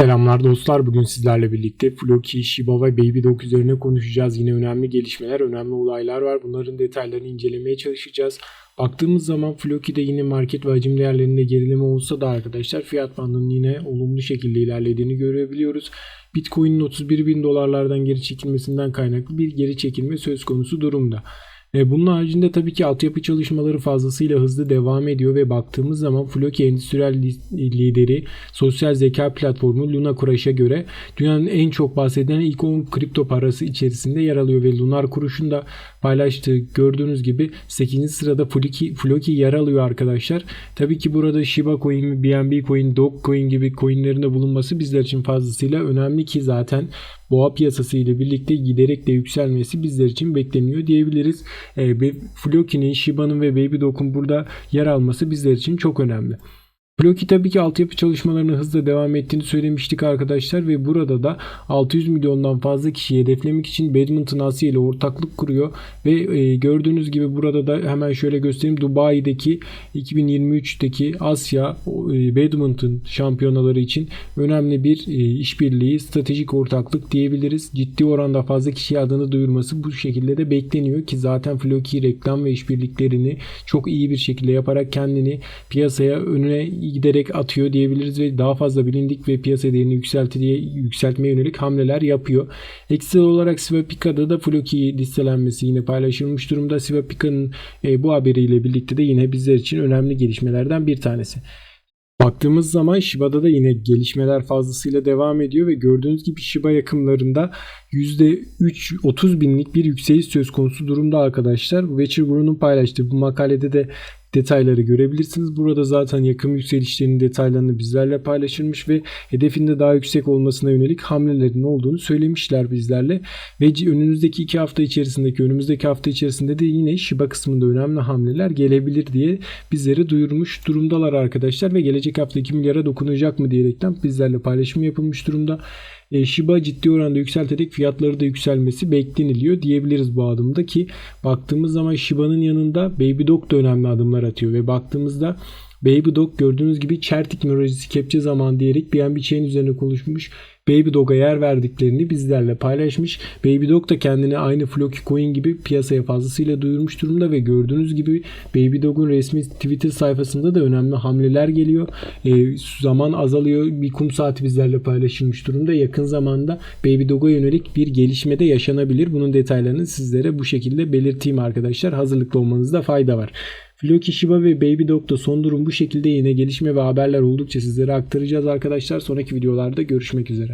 Selamlar dostlar. Bugün sizlerle birlikte Floki, Shiba ve Baby Dog üzerine konuşacağız. Yine önemli gelişmeler, önemli olaylar var. Bunların detaylarını incelemeye çalışacağız. Baktığımız zaman Floki'de yine market ve hacim değerlerinde gerileme olsa da arkadaşlar fiyat bandının yine olumlu şekilde ilerlediğini görebiliyoruz. Bitcoin'in 31 bin dolarlardan geri çekilmesinden kaynaklı bir geri çekilme söz konusu durumda. E, Bunun haricinde tabii ki altyapı çalışmaları fazlasıyla hızlı devam ediyor ve baktığımız zaman Floki endüstriyel li- lideri sosyal zeka platformu Luna Crash'a göre dünyanın en çok bahsedilen ilk 10 kripto parası içerisinde yer alıyor ve Lunar Kuruş'un da paylaştığı gördüğünüz gibi 8. sırada Floki, Floki yer alıyor arkadaşlar. Tabii ki burada Shiba Coin, BNB Coin, Dogecoin gibi coinlerin de bulunması bizler için fazlasıyla önemli ki zaten boğa piyasası ile birlikte giderek de yükselmesi bizler için bekleniyor diyebiliriz. E, Floki'nin, Shiba'nın ve Baby Dog'un burada yer alması bizler için çok önemli. Floki tabii ki altyapı çalışmalarının hızla devam ettiğini söylemiştik arkadaşlar ve burada da 600 milyondan fazla kişiyi hedeflemek için Badminton Asya ile ortaklık kuruyor ve e, gördüğünüz gibi burada da hemen şöyle göstereyim Dubai'deki 2023'teki Asya e, Badminton şampiyonaları için önemli bir e, işbirliği, stratejik ortaklık diyebiliriz. Ciddi oranda fazla kişiye adını duyurması bu şekilde de bekleniyor ki zaten Floki reklam ve işbirliklerini çok iyi bir şekilde yaparak kendini piyasaya önüne giderek atıyor diyebiliriz ve daha fazla bilindik ve piyasa değerini yükselti diye yükseltmeye yönelik hamleler yapıyor. Ekstra olarak Swapika'da da Floki listelenmesi yine paylaşılmış durumda. Swapika'nın e, bu haberiyle birlikte de yine bizler için önemli gelişmelerden bir tanesi. Baktığımız zaman Shiba'da da yine gelişmeler fazlasıyla devam ediyor ve gördüğünüz gibi Shiba yakımlarında %3 30 binlik bir yükseliş söz konusu durumda arkadaşlar. Witcher grubunun paylaştığı bu makalede de detayları görebilirsiniz. Burada zaten yakım yükselişlerinin detaylarını bizlerle paylaşılmış ve hedefinde daha yüksek olmasına yönelik hamlelerin olduğunu söylemişler bizlerle. Ve önümüzdeki iki hafta içerisindeki önümüzdeki hafta içerisinde de yine Shiba kısmında önemli hamleler gelebilir diye bizlere duyurmuş durumdalar arkadaşlar ve gelecek hafta 2 milyara dokunacak mı diyerekten bizlerle paylaşım yapılmış durumda. E, Shiba ciddi oranda yükselterek fiyatları da yükselmesi bekleniliyor diyebiliriz bu adımda ki baktığımız zaman Shiba'nın yanında Baby Dog da önemli adımlar atıyor ve baktığımızda Baby Dog gördüğünüz gibi çer teknolojisi kepçe zaman diyerek BNB Chain üzerine konuşmuş. Baby Dog'a yer verdiklerini bizlerle paylaşmış. Baby Dog da kendini aynı Floki Coin gibi piyasaya fazlasıyla duyurmuş durumda ve gördüğünüz gibi Baby Dog'un resmi Twitter sayfasında da önemli hamleler geliyor. E, zaman azalıyor. Bir kum saati bizlerle paylaşılmış durumda. Yakın zamanda Baby Dog'a yönelik bir gelişme de yaşanabilir. Bunun detaylarını sizlere bu şekilde belirteyim arkadaşlar. Hazırlıklı olmanızda fayda var. Floki, Shiba ve Baby Dog'da son durum bu şekilde yine gelişme ve haberler oldukça sizlere aktaracağız arkadaşlar. Sonraki videolarda görüşmek üzere.